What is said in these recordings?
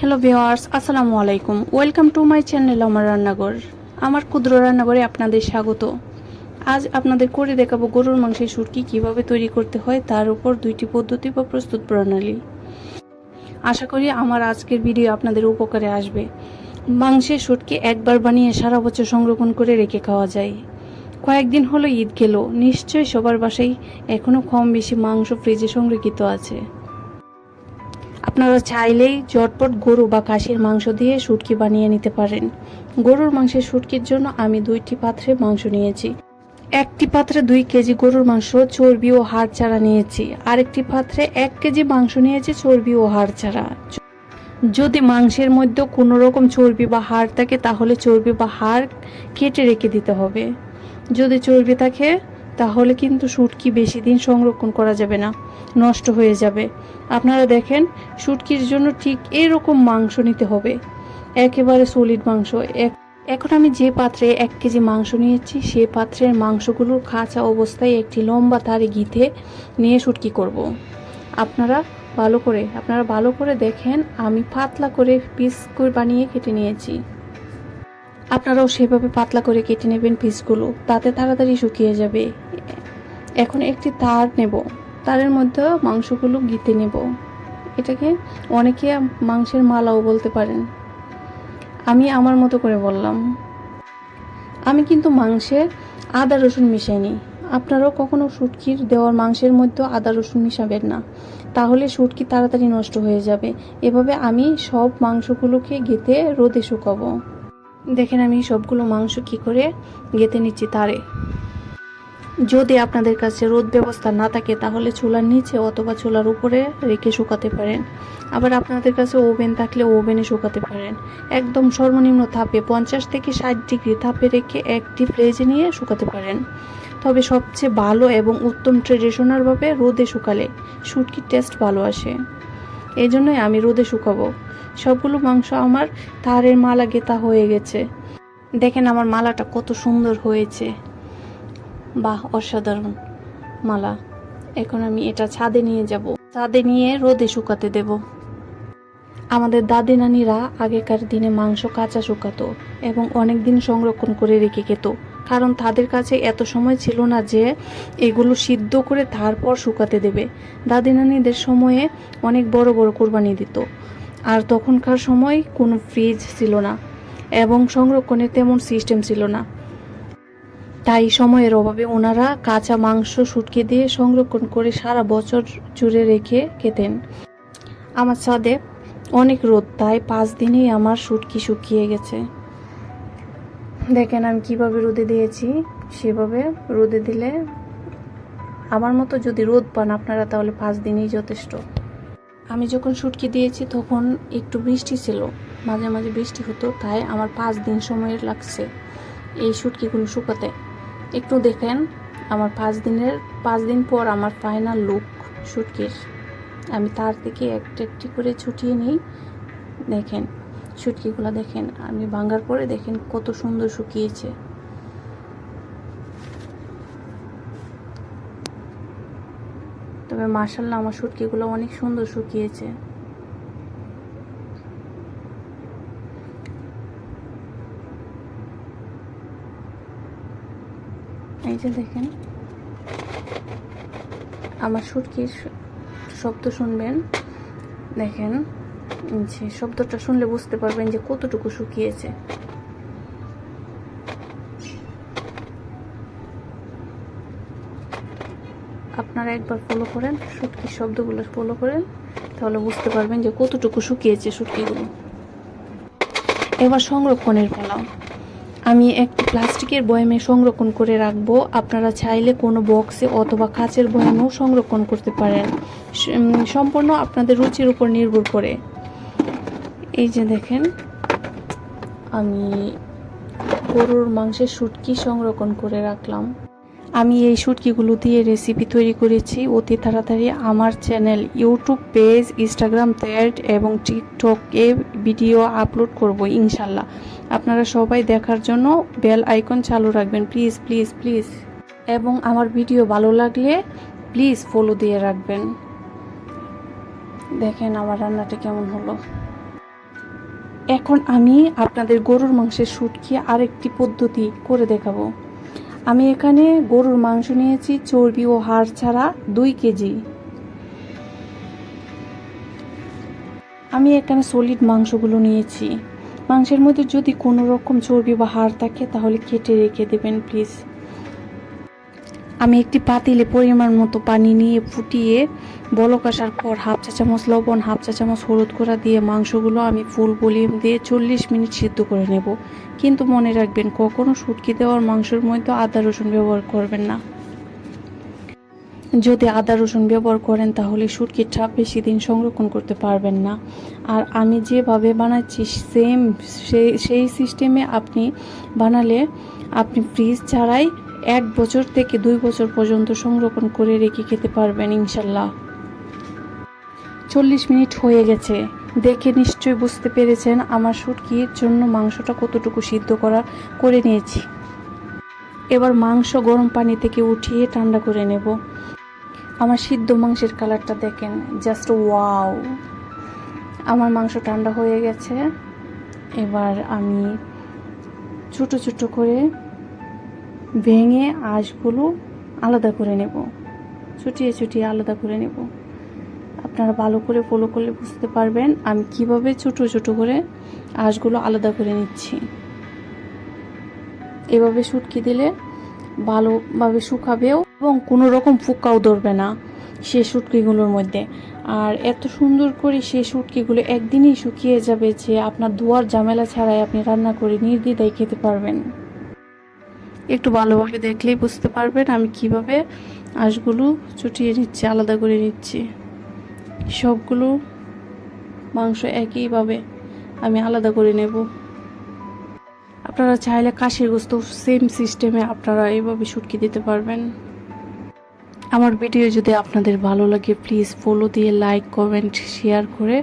Hello viewers আসসালামু আলাইকুম welcome to my channel আমার রান্নাঘর আমার ক্ষুদ্র রান্নাঘরে আপনাদের স্বাগত আজ আপনাদের করে দেখাবো গরুর মাংসের সুটকি কীভাবে তৈরি করতে হয়, তার উপর দুইটি পদ্ধতি বা প্রস্তুত প্রণালী। আশা করি আমার আজকের ভিডিও আপনাদের উপকারে আসবে। মাংসের সুটকি একবার বানিয়ে সারা বছর সংরক্ষণ করে রেখে খাওয়া যায়। কয়েকদিন হলো ঈদ গেল। নিশ্চয়ই সবার বাসায় এখনও কম বেশি মাংস ফ্রিজে সংরক্ষিত আছে। আপনারা চাইলেই ঝটপট গরু বা খাসির মাংস দিয়ে শুটকি বানিয়ে নিতে পারেন। গরুর মাংসের শুটকির জন্য আমি দুইটি পাত্রে মাংস নিয়েছি। একটি পাত্রে দুই কেজি গরুর মাংস, চর্বি ও হাড় ছাড়া নিয়েছি। আরেকটি পাত্রে এক কেজি মাংস নিয়েছি, চর্বি ও হাড় ছাড়া যদি মাংসের মধ্যে কোনো রকম চর্বি বা হাড় থাকে, তাহলে চর্বি বা হাড় কেটে রেখে দিতে হবে। যদি চর্বি থাকে তাহলে কিন্তু শুটকি বেশি দিন সংরক্ষণ করা যাবে না, নষ্ট হয়ে যাবে। আপনারা দেখেন, শুটকির জন্য ঠিক এরকম মাংস নিতে হবে। একেবারে সলিড মাংস। এক- এখন আমি যে পাত্রে এক কেজি মাংস নিয়েছি, সে পাত্রের মাংসগুলোর খাঁচা অবস্থায় একটি লম্বা তারে গিথে নিয়ে শুটকি করব। আপনারা ভালো করে, আপনারা ভালো করে দেখেন, আমি পাতলা করে পিস করে বানিয়ে কেটে নিয়েছি। আপনারাও সেভাবে পাতলা করে কেটে নেবেন পিসগুলো তাতে তাড়াতাড়ি শুকিয়ে যাবে। এখন একটি তার নেব। তারের মধ্যে মাংসগুলো গিতে নেব। এটাকে অনেকে মাংসের মালাও বলতে পারেন। আমি আমার মতো করে বললাম। আমি কিন্তু মাংসে আদা রসুন মিশাইনি। আপনারাও কখনো শুটকির দেওয়ার মাংসের মধ্যে আদা রসুন মিশাবেন না। তাহলে শুটকি তাড়াতাড়ি নষ্ট হয়ে যাবে। এভাবে আমি সব মাংসগুলোকে গেতে রোদে শুকাবো। দেখেন আমি সবগুলো মাংস কি করে গেতে নিচ্ছি তারে। যদি আপনাদের কাছে রোদ ব্যবস্থা না থাকে, তাহলে চুলার নিচে অথবা চুলার উপরে রেখে শুকাতে পারেন। আবার আপনাদের কাছে ওভেন থাকলে ওভেনে শুকাতে পারেন। একদম সর্বনিম্ন তাপে পঞ্চাশ থেকে ষাট ডিগ্রি তাপে রেখে একটি ফ্রিজে নিয়ে শুকাতে পারেন। তবে সবচেয়ে ভালো এবং উত্তম ট্রেডিশনালভাবে রোদে শুকালে শুটকির টেস্ট ভালো আসে। এই জন্যই আমি রোদে শুকাবো। সবগুলো মাংস আমার তারের মালা গেতা হয়ে গেছে। দেখেন আমার মালাটা কত সুন্দর হয়েছে। বাহ, অসাধারণ। মালা, এখন আমি এটা ছাদে নিয়ে যাব। ছাদে নিয়ে রোদে শুকাতে দেব। আমাদের দাদি নানিরা আগেকার দিনে মাংস কাঁচা শুকাতো এবং অনেক দিন সংরক্ষণ করে রেখে খেত। কারণ তাদের কাছে এত সময় ছিল না যে এগুলো সিদ্ধ করে তারপর শুকাতে দেবে। দাদি নানিদের সময়ে অনেক বড় বড় কোরবানি দিত। আর তখনকার সময় কোনো ফ্রিজ ছিল না এবং সংরক্ষণের তেমন সিস্টেম ছিল না। তাই সময়ের অভাবে ওনারা কাঁচা মাংস, শুটকে দিয়ে সংরক্ষণ করে সারা বছর জুড়ে রেখে খেতেন। আমার ছাদে অনেক রোদ, তাই পাঁচ দিনেই আমার শুটকি শুকিয়ে গেছে। দেখেন আমি কীভাবে রোদে দিয়েছি। সেভাবে রোদে দিলে আমার মতো যদি রোদ পান আপনারা, তাহলে পাঁচ দিনেই যথেষ্ট। আমি যখন শুটকি দিয়েছি, তখন একটু বৃষ্টি ছিল। মাঝে মাঝে বৃষ্টি হতো, তাই আমার পাঁচ দিন সময় লাগছে এই শুটকিগুলো শুকাতে। একটু দেখেন, আমার পাঁচ দিনের, পাঁচ দিন পর আমার ফাইনাল লুক শুটকির। আমি তার থেকে একটা একটি করে ছুটিয়ে নিই। দেখেন, শুটকিগুলো দেখেন, আমি ভাঙার পরে দেখেন কত সুন্দর শুকিয়েছে। তবে মার্শাল্লাহ আমার শুটকিগুলো অনেক সুন্দর শুকিয়েছে। এই যে দেখেন, আমার সুটকির শব্দ শুনবেন। দেখেন যে শব্দটা শুনলে বুঝতে পারবেন যে কতটুকু শুকিয়েছে। আপনারা একবার ফলো করেন শুটকির শব্দগুলো ফলো করেন, তাহলে বুঝতে পারবেন যে কতটুকু শুকিয়েছে শুটকিগুলো এবার সংরক্ষণের পালা। আমি একটি প্লাস্টিকের বয়ামে সংরক্ষণ করে রাখব। আপনারা চাইলে কোনো বক্সে অথবা কাচের বয়ামেও সংরক্ষণ করতে পারেন। সম্পূর্ণ আপনাদের রুচির উপর নির্ভর করে। এই যে দেখেন, আমি গরুর মাংসের শুটকি সংরক্ষণ করে রাখলাম। আমি এই শুটকিগুলো দিয়ে রেসিপি তৈরি করেছি। অতি তাড়াতাড়ি আমার channel YouTube page Instagram thread এবং টিকটকে ভিডিও আপলোড করব ইনশাল্লাহ। আপনারা সবাই দেখার জন্য বেল আইকন চালু রাখবেন। প্লিজ প্লিজ প্লিজ এবং আমার ভিডিও ভালো লাগলে প্লিজ ফলো দিয়ে রাখবেন। দেখেন আমার রান্নাটা কেমন হলো। এখন আমি আপনাদের গরুর মাংসের শুটকি আরেকটি পদ্ধতি করে দেখাবো। আমি এখানে গরুর মাংস নিয়েছি চর্বি ও হাড় ছাড়া দুই কেজি। আমি এখানে সলিড মাংসগুলো নিয়েছি। মাংসের মধ্যে যদি কোনো রকম চর্বি বা হাড় থাকে, তাহলে কেটে রেখে দেবেন, প্লিজ। আমি একটি পাতিলে পরিমাণ মতো পানি নিয়ে ফুটিয়ে বলক আসার পর হাফ চা চামচ লবণ, হাফ চা চামচ হলুদ করা দিয়ে মাংসগুলো আমি ফুল ভলিউম দিয়ে চল্লিশ মিনিট সিদ্ধ করে নেব। কিন্তু মনে রাখবেন, কখনো শুটকি দেওয়ার মাংসের মধ্যে আদা রসুন ব্যবহার করবেন না। যদি আদা রসুন ব্যবহার করেন, তাহলে শুটকিটা বেশি দিন সংরক্ষণ করতে পারবেন না। আর আমি যেভাবে বানাচ্ছি সেম সেই সিস্টেমে আপনি বানালে আপনি ফ্রিজ ছাড়াই এক বছর থেকে দুই বছর পর্যন্ত সংরক্ষণ করে রেখে খেতে পারবেন, ইনশাল্লাহ। চল্লিশ মিনিট হয়ে গেছে। দেখে নিশ্চয়ই বুঝতে পেরেছেন আমার শুটকির জন্য মাংসটা কতটুকু সিদ্ধ করা, করে নিয়েছি। এবার মাংস গরম পানি থেকে উঠিয়ে ঠান্ডা করে নেব। আমার সিদ্ধ মাংসের কালারটা দেখেন জাস্ট ওয়াও আমার মাংস ঠান্ডা হয়ে গেছে। এবার আমি ছোট ছোট করে ভেঙে আঁশগুলো আলাদা করে নেব। ছুটিয়ে ছুটিয়ে আলাদা করে নেব। আপনারা ভালো করে ফলো করলে বুঝতে পারবেন আমি কীভাবে ছোট ছোট করে আঁশগুলো আলাদা করে নিচ্ছি। এভাবে শুটকি দিলে ভালোভাবে শুকাবেও এবং কোনো রকম ফুকাও ধরবে না সে শুটকিগুলোর মধ্যে। আর এত সুন্দর করে সেই শুটকিগুলো একদিনেই শুকিয়ে যাবে যে আপনার ধোয়ার ঝামেলা ছাড়াই আপনি রান্না করে নির্দ্বিধায় খেতে পারবেন। একটু ভালোভাবে দেখলেই বুঝতে পারবেন আমি কীভাবে আঁশগুলো চুটিয়ে নিচ্ছি, আলাদা করে নিচ্ছি। সবগুলো মাংস একইভাবে আমি আলাদা করে নেব। আপনারা চাইলে কাশির গোস্ত সেম সিস্টেমে আপনারা এইভাবে শুটকি দিতে পারবেন। আমার ভিডিও যদি আপনাদের ভালো লাগে প্লিজ ফলো দিয়ে লাইক কমেন্ট শেয়ার করে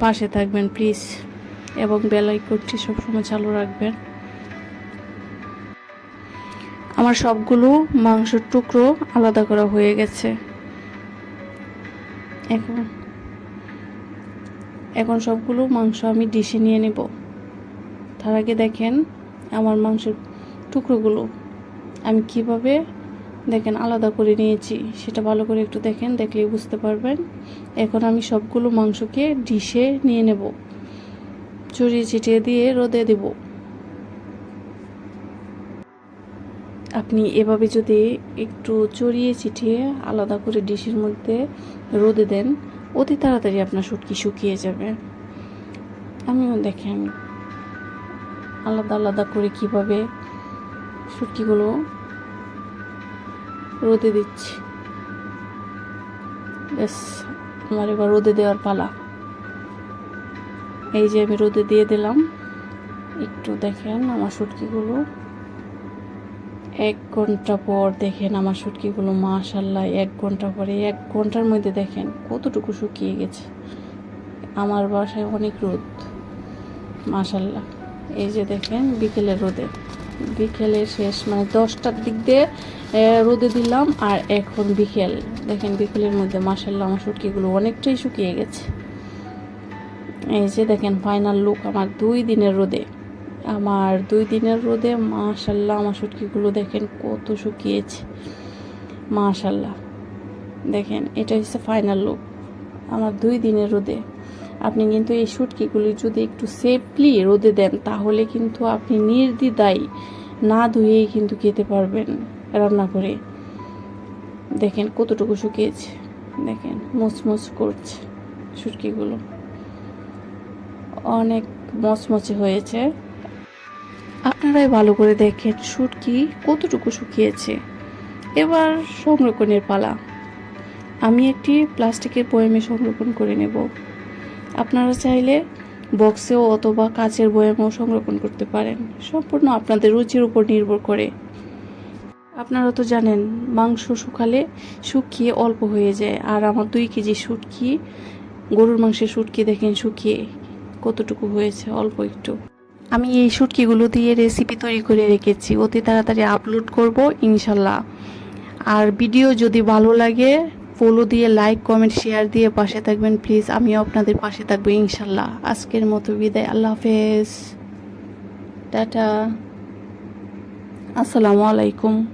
পাশে থাকবেন প্লিজ এবং বেল আইকনটি সবসময় চালু রাখবেন। আমার সবগুলো মাংসের টুকরো আলাদা করা হয়ে গেছে। এখন এখন সবগুলো মাংস আমি ডিশে নিয়ে নেব। তার আগে দেখেন আমার মাংসের টুকরোগুলো আমি কীভাবে দেখেন, আলাদা করে নিয়েছি। সেটা ভালো করে একটু দেখেন, দেখলেই বুঝতে পারবেন। এখন আমি সবগুলো মাংসকে ডিশে নিয়ে নেব। চড়িয়ে ছিটিয়ে দিয়ে রোদে দেব। আপনি এভাবে যদি একটু চড়িয়ে ছিটিয়ে আলাদা করে ডিশের মধ্যে রোদে দেন, অতি তাড়াতাড়ি আপনার শুটকি শুকিয়ে যাবে। আমিও দেখেন, আলাদা আলাদা করে কীভাবে শুটকিগুলো রোদে দিচ্ছি। ব্যাস, আমার এবার রোদে দেওয়ার পালা। এই যে আমি রোদে দিয়ে দিলাম, একটু দেখেন আমার শুটকিগুলো এক ঘণ্টা পর দেখেন আমার শুটকিগুলো মাশাল্লাহ এক ঘণ্টা পরে, এক ঘণ্টার মধ্যে দেখেন কতটুকু শুকিয়ে গেছে। আমার বাসায় অনেক রোদ মাশাল্লাহ এই যে দেখেন বিকেলের রোদে। বিকেলের শেষ মানে দশটার দিক দিয়ে রোদে দিলাম, আর এখন বিকেল। দেখেন, বিকেলের মধ্যে মাসাল্লাহ আমার শুটকিগুলো অনেকটাই শুকিয়ে গেছে। এই যে দেখেন ফাইনাল লুক আমার দুই দিনের রোদে। আমার দুই দিনের রোদে মাশাল্লাহ আমার শুটকিগুলো দেখেন কত শুকিয়েছে। মাশাল্লাহ দেখেন, এটা হচ্ছে ফাইনাল লুক আমার দুই দিনের রোদে। আপনি কিন্তু এই শুটকিগুলি যদি একটু সেফলি রোদে দেন, তাহলে কিন্তু আপনি নির্দ্বিধায় না ধুয়েই কিন্তু খেতে পারবেন। রান্না করে। দেখেন কতটুকু শুকিয়েছে। দেখেন মুচমুচ করছে শুটকিগুলো। অনেক মচমচে হয়েছে। আপনারাই ভালো করে দেখেন শুটকি কতটুকু শুকিয়েছে। এবার সংরক্ষণের পালা। আমি একটি প্লাস্টিকের বয়ামে সংরক্ষণ করে নেব। আপনারা চাইলে বক্সেও অথবা কাচের বয়ামেও সংরক্ষণ করতে পারেন। সম্পূর্ণ আপনাদের রুচির উপর নির্ভর করে। আপনারা তো জানেন, মাংস শুকালে শুকিয়ে অল্প হয়ে যায়। আর আমার দুই কেজি শুটকি, গরুর মাংসের শুটকি দেখেন শুকিয়ে কতটুকু হয়েছে, অল্প একটু। আমি এই শুটকিগুলো দিয়ে রেসিপি তৈরি করে রেখেছি। অতি তাড়াতাড়ি আপলোড করব, ইনশাল্লাহ। আর ভিডিও যদি ভালো লাগে ফলো দিয়ে লাইক কমেন্ট শেয়ার দিয়ে পাশে থাকবেন প্লিজ আমিও আপনাদের পাশে থাকব, ইনশাল্লাহ। আজকের মতো বিদায়। আল্লাহ হাফেজ। টাটা। আসসালামু আলাইকুম।